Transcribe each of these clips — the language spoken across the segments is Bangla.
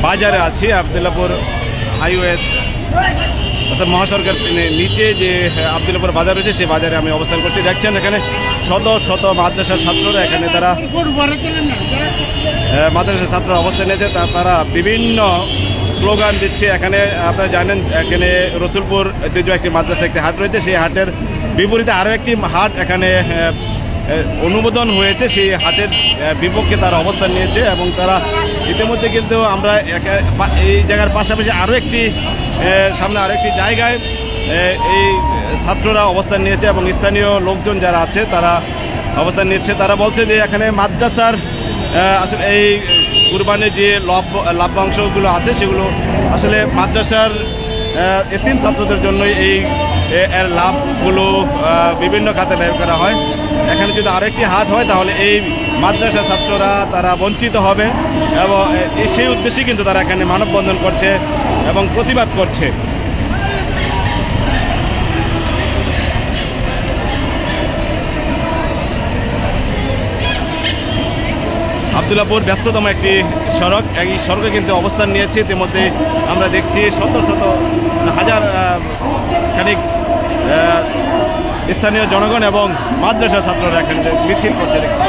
বাজারে আছি, আবদুল্লাপুর হাইওয়ে। অর্থাৎ মহাসড়কের নি- নিচে যে আবদুল্লাপুর বাজার রয়েছে, সেই বাজারে আমি অবস্থান করছি। দেখছেন এখানে শত শত মাদ্রাসার ছাত্ররা এখানে তারা মাদ্রাসার ছাত্ররা অবস্থান নিয়েছে। তারা বিভিন্ন স্লোগান দিচ্ছে। এখানে আপনারা জানেন, এখানে রসুলপুর ঐতিহ্য একটি মাদ্রাসা, একটি হাট রয়েছে। সেই হাটের বিপরীতে আরও একটি হাট এখানে অনুমোদন হয়েছে। সেই হাটের বিপক্ষে তারা অবস্থান নিয়েছে এবং তারা ইতিমধ্যে কিন্তু আমরা এই জায়গার পাশাপাশি আরও একটি সামনে আরও একটি জায়গায় এই ছাত্ররা অবস্থান নিয়েছে এবং স্থানীয় লোকজন যারা আছে তারা অবস্থান নিচ্ছে। তারা বলছে যে এখানে মাদ্রাসার আসলে এই কুরবানির যে লাভ লাভ্যাংশগুলো আছে সেগুলো আসলে মাদ্রাসার এতিম ছাত্রদের জন্যই এই এর লাভগুলো বিভিন্ন খাতে ব্যয় করা হয়। এখানে যদি আরেকটি হাট হয়, তাহলে এই মাদ্রাসা ছাত্ররা তারা বঞ্চিত হবে এবং সেই উদ্দেশ্যে কিন্তু তারা এখানে মানববন্ধন করছে এবং প্রতিবাদ করছে। আবদুল্লাপুর ব্যস্ততম একটি সড়ক। এই সড়কে কিন্তু অবস্থান নিয়েছে। ইতিমধ্যে আমরা দেখছি শত শত হাজার খানিক স্থানীয় জনগণ এবং মাদ্রাসা ছাত্ররা এখানে মিছিল করছে দেখছি।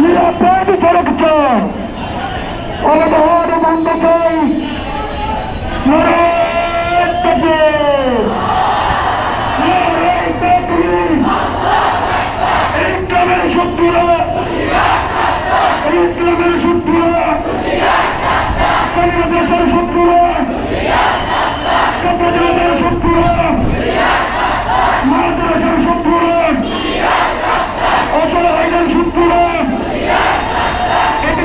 নিরাপদ সড়ক চাই অবহার বন্ধ চাই নারায়ণ তাকবীর! নারায়ণ তাকবীর! এই গ্রামের শত্রুরা এই গ্রামের শত্রুরা বাংলাদেশের শত্রুরা সমাজের শত্রুরা মাদ্রাসার শত্রুরা অসহায়ের শত্রুরা এটি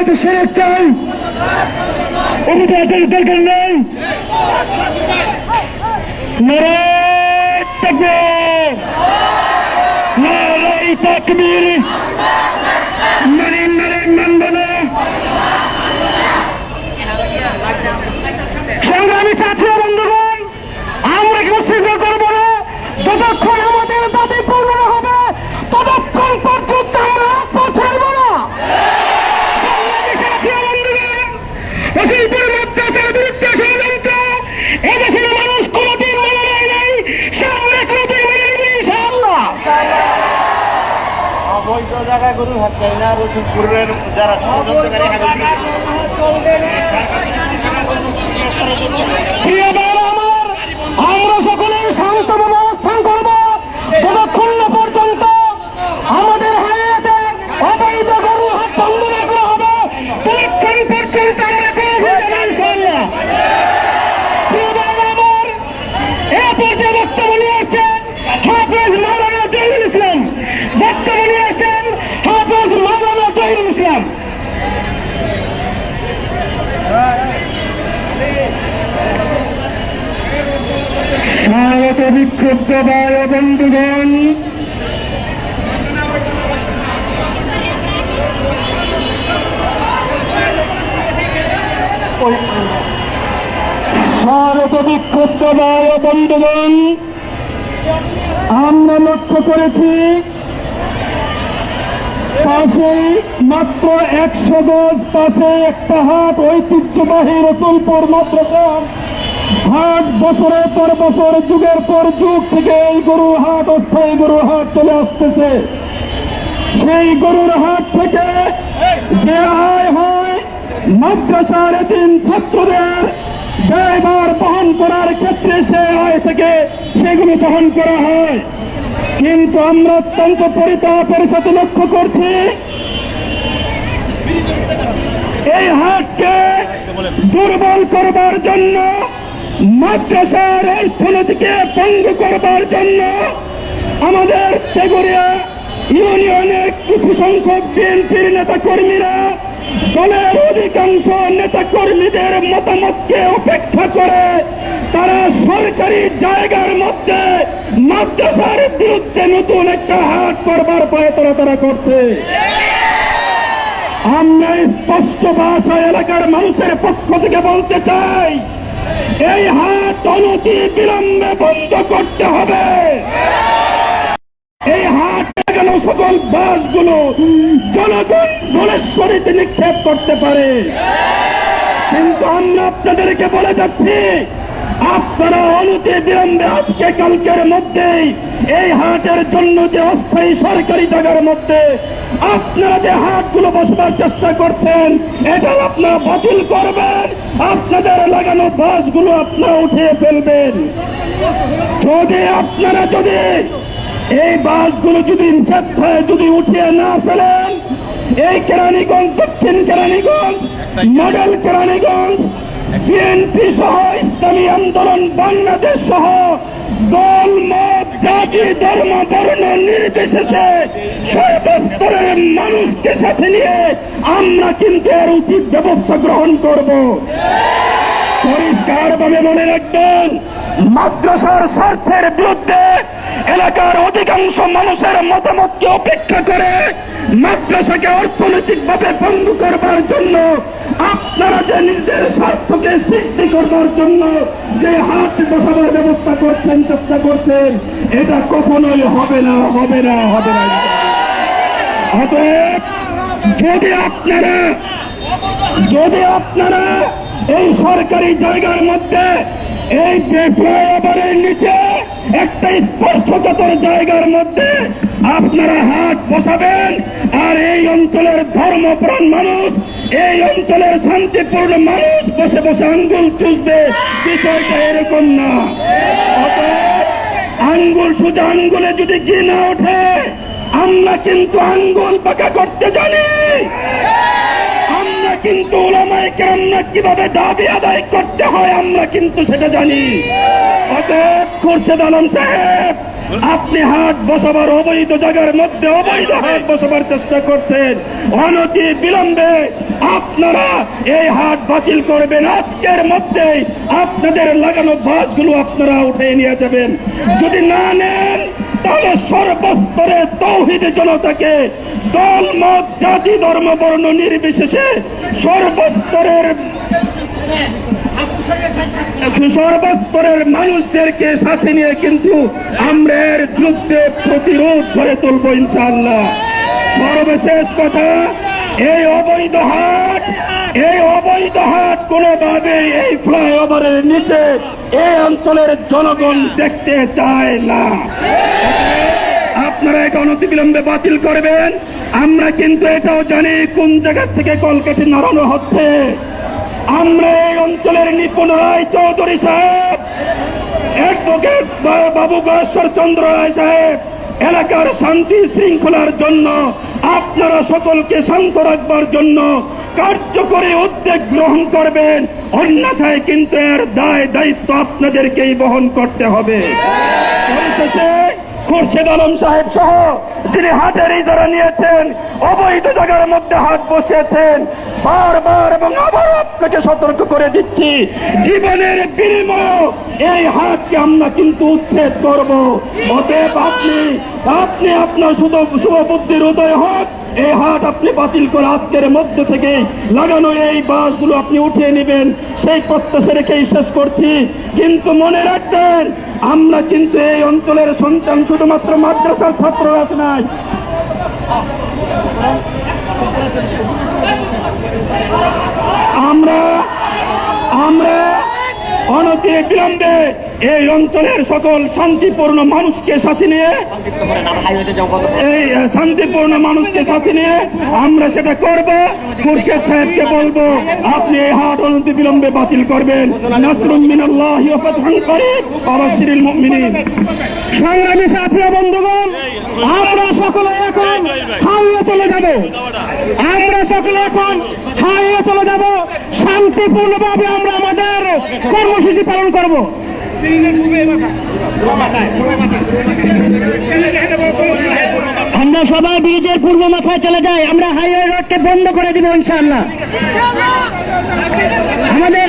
নিরাপদ সড়ক চাই। হাতের দরকার নেই। নারায় তাকবীর। নারায় তাকবীর। মানে নারায়ণ মন্ডনা সংগ্রামী ছাত্র বন্ধুগণ, আমরা কেউ স্বীকার করব না। যতক্ষণ অবৈধ জায়গায় গরুর হাত দেয় না রসুলপুরের যারা আমরা। সকলে শান্ত অবস্থান করব। স্বাগত বিক্ষুব্ধ ভাই বন্ধুগণ। স্বাগত বিক্ষুব্ধ ভাই বন্ধুগণ, আমরা লক্ষ্য করেছি, পাশে মাত্র একশো গজ পাশে একটা হাট ঐতিহ্যবাহী রতুলপুর মাদ্রাসা হাট বছরের পর বছর, যুগের পর যুগ থেকে এই গরুর হাট অস্থায়ী গরুর হাট চলে আসতেছে। সেই গরুর হাট থেকে যে আয় হয়, মাদ্রাসার দিন ছাত্রদের ব্যয়ভার বহন করার ক্ষেত্রে সে আয় থেকে সেগুলো বহন করা হয়। কিন্তু আমরা অত্যন্ত পরিতাপের সাথে লক্ষ্য করছি, এই হাটকে দুর্বল করবার জন্য মাদ্রাসার অর্থনীতিকে ভঙ্গ করবার জন্য আমাদের তেগুড়িয়া ইউনিয়নের কিছু সংখ্যক বিএনপির নেতা কর্মীরা দলের অধিকাংশ নেতা কর্মীদের মতামতকে উপেক্ষা করে তারা সরকারি জায়গার মধ্যে মাদ্রাসার বিরুদ্ধে নতুন একটা হাট করবার পায়তারা তারা করছে। আমরা স্পষ্ট ভাষা এলাকার মানুষের পক্ষ থেকে বলতে চাই এই হাট অনতি বিলম্বে বন্ধ করতে হবে। এই হাট কেন সকল বাসগুলো জনগণ ধলেশ্বরীতে নিক্ষেপ করতে পারে। কিন্তু আমরা আপনাদেরকে বলে যাচ্ছি আপনারা অনতি বিলম্বে আজকে কালকের মধ্যেই এই হাটের জন্য যে অস্থায়ী সরকারি জায়গার মধ্যে আপনারা যে হাটগুলো বসবার চেষ্টা করছেন এটা আপনারা বাতিল করবেন। আপনাদের লাগানো বাসগুলো আপনারা উঠিয়ে ফেলবেন। যদি আপনারা যদি এই বাসগুলো যদি স্বেচ্ছায় যদি উঠিয়ে না ফেলেন, এই কেরানীগঞ্জ, দক্ষিণ কেরানীগঞ্জ, মডেল কেরানীগঞ্জ বিএনপি সহ ইসলামী আন্দোলন, বাংলাদেশ সহ দল, মত, জাতি, ধর্ম, বর্ণ নির্বিশেষে সর্বস্তরের মানুষকে সাথে নিয়ে আমরা কিন্তু এর উচিত ব্যবস্থা গ্রহণ করব। পরিষ্কার ভাবে মনে রাখবেন, মাদ্রাসার স্বার্থের বিরুদ্ধে এলাকার অধিকাংশ মানুষের মতামতকে উপেক্ষা করে মাদ্রাসাকে অর্থনৈতিকভাবে বন্ধ করবার জন্য আপনারা যে নিজের স্বার্থকে সিদ্ধি করবার জন্য যে হাত বসাবার ব্যবস্থা করছেন, চেষ্টা করছেন, এটা কখনোই হবে না হবে না হবে না। যদি আপনারা যদি আপনারা এই সরকারি জায়গার মধ্যে এই ফ্লাইওভারের নিচে একটা স্পর্শকাতর জায়গার মধ্যে আপনারা হাট বসাবেন, আর এই অঞ্চলের ধর্মপ্রাণ মানুষ এই অঞ্চলের শান্তিপূর্ণ মানুষ বসে বসে আঙ্গুল চুষবে বিষয়টা এরকম না। আঙ্গুল শুধু আঙ্গুলে যদি না ওঠে, আমরা কিন্তু আঙ্গুল পাকা করতে জানি। আমরা কিন্তু ওলামায় কেরামরা কীভাবে দাবি আদায় করতে হয়, আমরা কিন্তু সেটা জানি। অতএব খুরশেদ আলম সাহেব আপনি হাট বসাবার অবৈধ জায়গার মধ্যে অবৈধ হাট বসাবার চেষ্টা করছেন। অনতি বিলম্বে আপনারা এই হাট বাতিল করবেন। আজকের মধ্যেই আপনাদের লাগানো বাসগুলো আপনারা উঠে নিয়ে যাবেন। যদি না নেন, তাহলে সর্বস্তরে তৌহিদ জনতাকে দল মত জাতি, ধর্ম, বর্ণ নির্বিশেষে সর্বস্তরের সর্বস্তরের মানুষদেরকে সাথে নিয়ে কিন্তু আমরা এর যুদ্ধে প্রতিরোধ করে তুলব ইনশাআল্লাহ। সর্বশেষ কথা, এই অবৈধ হাট, এই অবৈধ হাট কোনোভাবে এই ফ্লাইওভারের নিচে এই অঞ্চলের জনগণ দেখতে চায় না। আপনারা এটা অনতিবিলম্বে বাতিল করবেন। আমরা কিন্তু এটাও জানি কোন জায়গা থেকে কলকাঠি নাড়ানো হচ্ছে। আমরা অঞ্চলের নিপুণ রায় চৌধুরী সাহেব অ্যাডভোকেট বাবু গয়েশ্বর চন্দ্র রায় সাহেব, এলাকার শান্তি শৃঙ্খলার জন্য আপনারা সকলকে শান্ত রাখবার জন্য কার্যকরী উদ্যোগ গ্রহণ করবেন। অন্যথায় কিন্তু এর দায় দায়িত্ব আপনাদেরকেই বহন করতে হবে। খুরশেদ আলম সাহেব সহ যিনি হাতের ইজারা নিয়েছেন, অবৈধ জায়গার মধ্যে হাত বসিয়েছেন, বারবার এবং আবার আপনাকে সতর্ক করে দিচ্ছি, জীবনের বিনিময় এই হাতকে আমরা কিন্তু উচ্ছেদ করব। অতএব আপনি আপনি আপনার শুধু শুভ বুদ্ধির উদয় হোক এই হাট আপনি বাতিল করে আজকের মধ্যে থেকে লাগানো এই বাসগুলো আপনি উঠিয়ে নেবেন। সেই প্রত্যাশা রেখেই শেষ করছি। কিন্তু মনে রাখবেন, আমরা কিন্তু এই অঞ্চলের সন্তান শুধুমাত্র মাদ্রাসার ছাত্ররা নাই। আমরা আমরা অনতি বিলম্বে এই অঞ্চলের সকল শান্তিপূর্ণ মানুষকে সাথে নিয়ে এই শান্তিপূর্ণ মানুষকে সাথে নিয়ে আমরা সেটা করব। খুরশেদ সাহেবকে বলব, আপনি এই হাট অনতি বিলম্বে বাতিল করবেন। নাসরুম মিনাল্লাহি ফাতহুন করিব ওয়াবাশশিরিল মুমিনিন। সংগ্রামী সাথী বন্ধুগণ আমরা সকলে এখন হাইয়ে চলে যাব। আমরা সকলে এখন হাইয়ে চলে যাব। শান্তিপূর্ণভাবে আমরা আমাদের কর্মসূচি পালন করব। আমরা সবাই ব্রিজের পূর্ব মাথায় চলে যাই। আমরা হাইওয়ে রোডকে বন্ধ করে দিব ইনশাআল্লাহ। আমাদের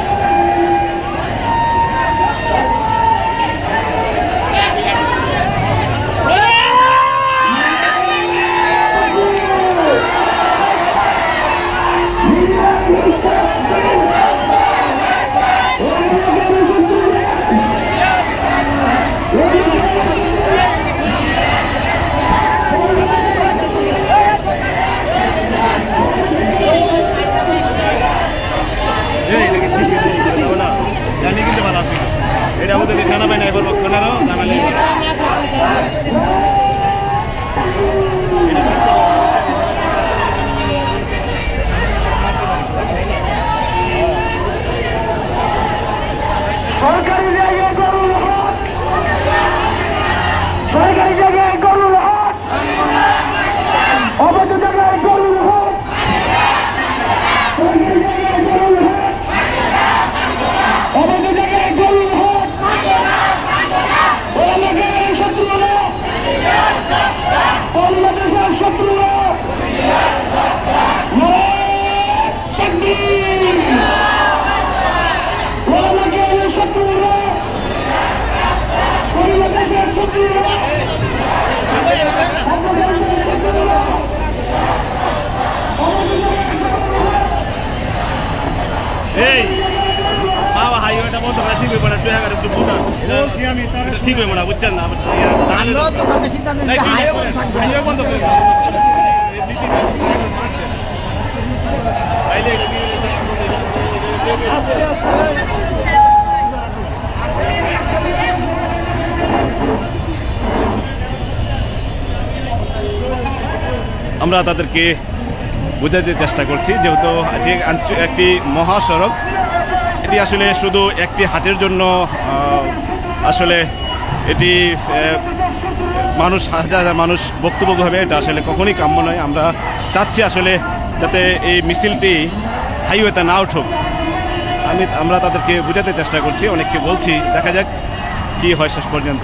সরকারি জায়গায় গরুর হাট অবৈধ জায়গায় গরুর হাট সরকারি জায়গায় গরুর হাট অবৈধ জায়গায় গরুর হাট এলাকার শত্রুরা বাংলাদেশের শত্রুরা তাকবীর বাংলাদেশের শত্রুরা বাংলাদেশের শত্রুরা বাংলাদেশের শত্রুরা এই মাওয়া হাইওয়েটা বন্ধ করে ঠিক হইব না দুই হাজার একটু বুঝা বলছি আমি ঠিক হইব না বুঝছেন না? হাইওয়ে বন্ধ করে আমরা তাদেরকে বোঝাতে চেষ্টা করছি, যেহেতু একটি মহাসড়ক। এটি আসলে শুধু একটি হাটের জন্য আসলে এটি মানুষ, হাজার হাজার মানুষ বক্তব্য হবে এটা আসলে কখনই কাম্য নয়। আমরা চাচ্ছি আসলে যাতে এই মিছিলটি হাইওয়েতে না উঠুক। আমি আমরা তাদেরকে বোঝাতে চেষ্টা করছি, অনেককে বলছি, দেখা যাক কি হয় শেষ পর্যন্ত।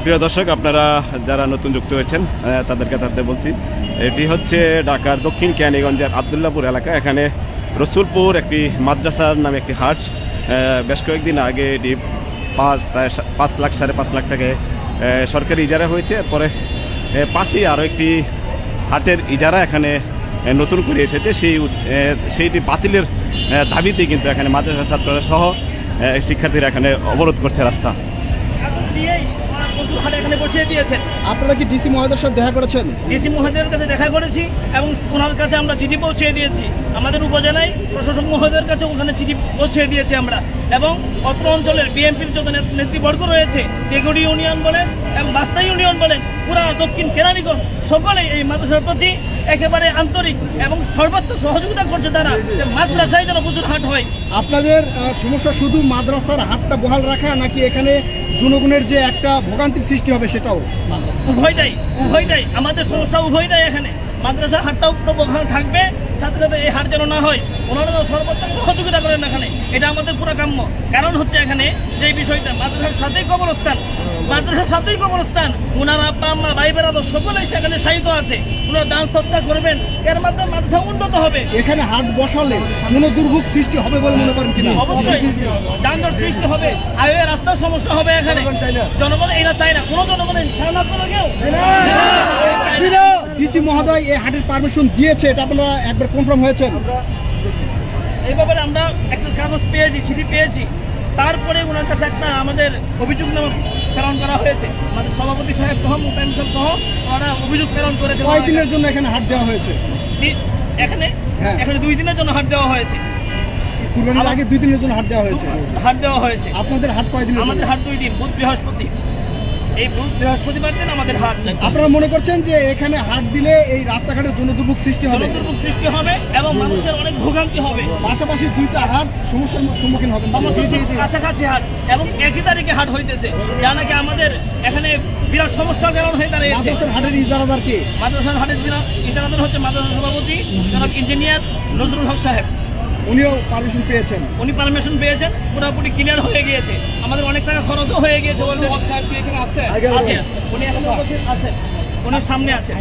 প্রিয় দর্শক, আপনারা যারা নতুন যুক্ত হয়েছেন তাদেরকে তাদের বলছি, এটি হচ্ছে ঢাকার দক্ষিণ ক্যানিগঞ্জের আবদুল্লাপুর এলাকা। এখানে রসুলপুর একটি মাদ্রাসার নামে একটি হাট বেশ কয়েকদিন আগে এটি পাঁচ, প্রায় পাঁচ লাখ, সাড়ে পাঁচ লাখ টাকায় সরকারি ইজারা হয়েছে। এরপরে পাশেই আরও একটি হাটের ইজারা এখানে নতুন করে এসেছে। সেই সেইটি বাতিলের দাবিতে কিন্তু এখানে মাদ্রাসা ছাত্ররা সহ শিক্ষার্থীরা এখানে অবরোধ করছে রাস্তা। পশুর হাট এখানে বসিয়ে দিয়েছেন। আপনারা কি ডিসি মহোদয়ের সাথে দেখা করেছেন? ডিসি মহোদয়ের কাছে দেখা করেছি এবং ওনার কাছে আমরা চিঠি পৌঁছে দিয়েছি। আমাদের উপজেলায় প্রশাসক মহোদয়ের কাছে ওখানে চিঠি পৌঁছে দিয়েছি আমরা। এবং অত্র অঞ্চলের বিএনপির যত নেত- নেতৃবর্গ রয়েছে তেগুড়ি ইউনিয়ন বলেন এবং বাস্তা ইউনিয়ন বলেন পুরা দক্ষিণ কেরানীগঞ্জ সকলেই এই মাদ্রাসার প্রতি একেবারে আন্তরিক এবং সর্বাত্মক সহযোগিতা করছে তারা যে মাদ্রাসায় যেন প্রচুর হাট হয়। আপনাদের সমস্যা শুধু মাদ্রাসার হাতটা বহাল রাখা নাকি এখানে জনগণের যে একটা ভোগান্তির সৃষ্টি হবে সেটাও। উভয়টাই উভয়টাই। আমাদের সমস্যা উভয়টাই এখানে। মাদ্রাসা হাটটাও ওখানে থাকবে সাথে সাথে এই হাট যেন না হয়। ওনারা সর্বোত্তম সহযোগিতা করেন এখানে। এটা আমাদের পুরো কাম্য। কারণ হচ্ছে এখানে যে বিষয়টা মাদ্রাসার সাথেই কবরস্থান। মাদ্রাসার সাথেই কবরস্থান। ওনার আব্বা আম্মা ভাই বেড়াদর সকলেই সেখানে সাহিত্য আছে। ওনারা দান সৎকার করবেন। এর মাধ্যমে মাদ্রাসা উন্নত হবে। এখানে হাট বসালে জন দুর্ভোগ সৃষ্টি হবে বলে মনে করেন কিনা? অবশ্যই। যানজট সৃষ্টি হবে। হাইওয়ে রাস্তার সমস্যা হবে এখানে। জনগণ এটা চায় না। কোনো জনগণের খেয়াল না করে কেউ? চায় না। ডিসি মহোদয় এই হাটের পারমিশন দিয়েছে এটা আপনারা একবার কনফার্ম হয়েছেন? এই ব্যাপারে আমরা একটা কাগজ পেয়েছি চিঠি পেয়েছি। তারপরে ওনার কাছে একটা আমাদের অভিযোগ প্রেরণ করা হয়েছে। আমাদের সভাপতি সাহেব সহ মোতায়েন সাহেব সহ ওরা অভিযোগ প্রেরণ করেছে। কয়দিনের জন্য এখানে হাট দেওয়া হয়েছে? এখানে? হ্যাঁ। এখানে দুই দিনের জন্য হাট দেওয়া হয়েছে। কুরবানির আগে দুই দিনের জন্য হাট দেওয়া হয়েছে? হাট দেওয়া হয়েছে। আপনাদের হাট কয়দিনের জন্য? আমাদের হাট দুই দিন বুধ বৃহস্পতি। এই বুধ বৃহস্পতিবার দিন আমাদের হাট আপনারা মনে করছেন যে এখানে হাট দিলে এই রাস্তাঘাটের জন্য দুর্ভোগ সৃষ্টি হবে? জনদুর্ভোগ সৃষ্টি হবে এবং মানুষের অনেক ভোগান্তি হবে। পাশাপাশি দুইটা হাট সমস্যার সম্মুখীন হবে কাছাকাছি হাট এবং একই তারিখে হাট হইতেছে। যা নাকি আমাদের এখানে বিরাট সমস্যার কারণ হয়ে দাঁড়িয়েছে। মাদ্রাসার হাটের ইজারাদার কে? মাদ্রাসার হাটের ইজারাদার হচ্ছে মাদ্রাসা সভাপতি জনাব ইঞ্জিনিয়ার নজরুল হক সাহেব। উনিও পারমিশন পেয়েছেন। উনি পারমিশন পেয়েছেন পুরোপুরি ক্লিয়ার হয়ে গিয়েছে। আমাদের অনেক টাকা খরচও হয়ে গিয়েছে আছে? আছে। উনি এখন আছে। উনি সামনে আছে।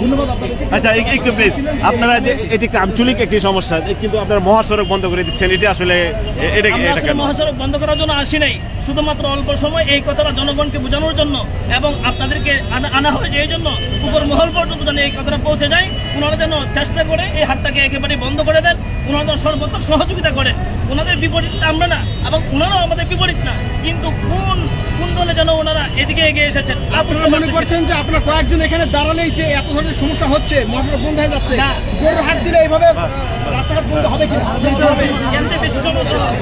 ধন্যবাদ আচ্ছা একটু প্লিজ আপনারা যে এটি একটা আঞ্চলিক একটি সমস্যা কিন্তু আপনার মহাসড়ক বন্ধ করে দিচ্ছেন। এটি আসলে এটা মহাসড়ক বন্ধ করার জন্য আসি নাই। শুধুমাত্র অল্প সময় এই কথাটা জনগণকে বোঝানোর জন্য এবং আপনাদেরকে আনা- আনা হয়েছে এই জন্য উপর মহল পর্যন্ত যেন এই কথাটা পৌঁছে যায়। ওনারা যেন চেষ্টা করে এই হাটটাকে একেবারে বন্ধ করে দেন। ওনারা যেন সর্বোত্তম সহযোগিতা করেন ওনাদের বিপরীত আমরা না এবং ওনারাও আমাদের বিপরীত না কিন্তু কোন কোন দলে যেন ওনারা এদিকে এগিয়ে এসেছেন আপনারা মনে করছেন যে আপনারা কয়েকজন এখানে দাঁড়ালেই যে এত ধরনের সমস্যা হচ্ছে মশলা বন্ধ হয়ে যাচ্ছে না। গরুর হাট দিলে এইভাবে রাস্তাঘাট বন্ধ হবে বেশি সমস্যা হবে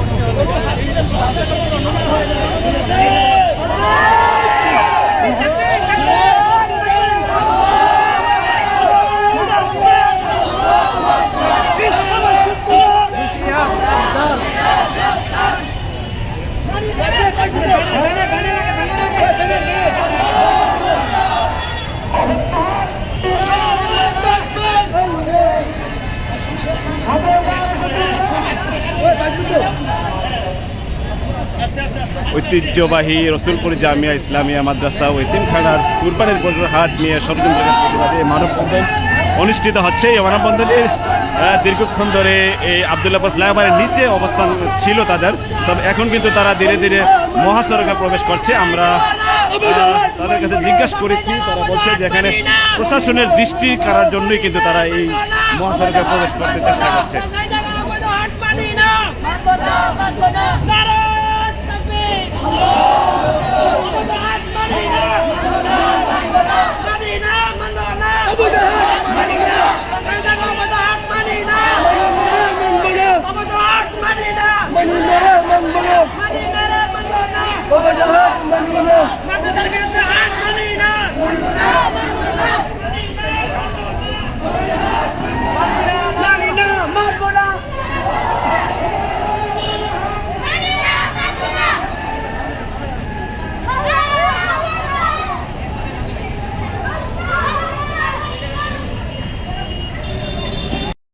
ঐতিহ্যবাহী রসুলপুর জামিয়া ইসলামিয়া মাদ্রাসা ও এতিমখানার কুরবানের হাট নিয়ে প্রতিবাদে মানববন্ধন অনুষ্ঠিত হচ্ছে। এই মানববন্ধনের দীর্ঘক্ষণ ধরে এই আবদুল্লাপুর ফ্লাইওভারের নিচে অবস্থান ছিল তাদের। তবে এখন কিন্তু তারা ধীরে ধীরে মহাসড়কে প্রবেশ করছে। আমরা তাদের কাছে জিজ্ঞাসা করেছি, তারা বলছে যে এখানে প্রশাসনের দৃষ্টি কারার জন্যই কিন্তু তারা এই মহাসড়কে প্রবেশ করতে চেষ্টা করছে।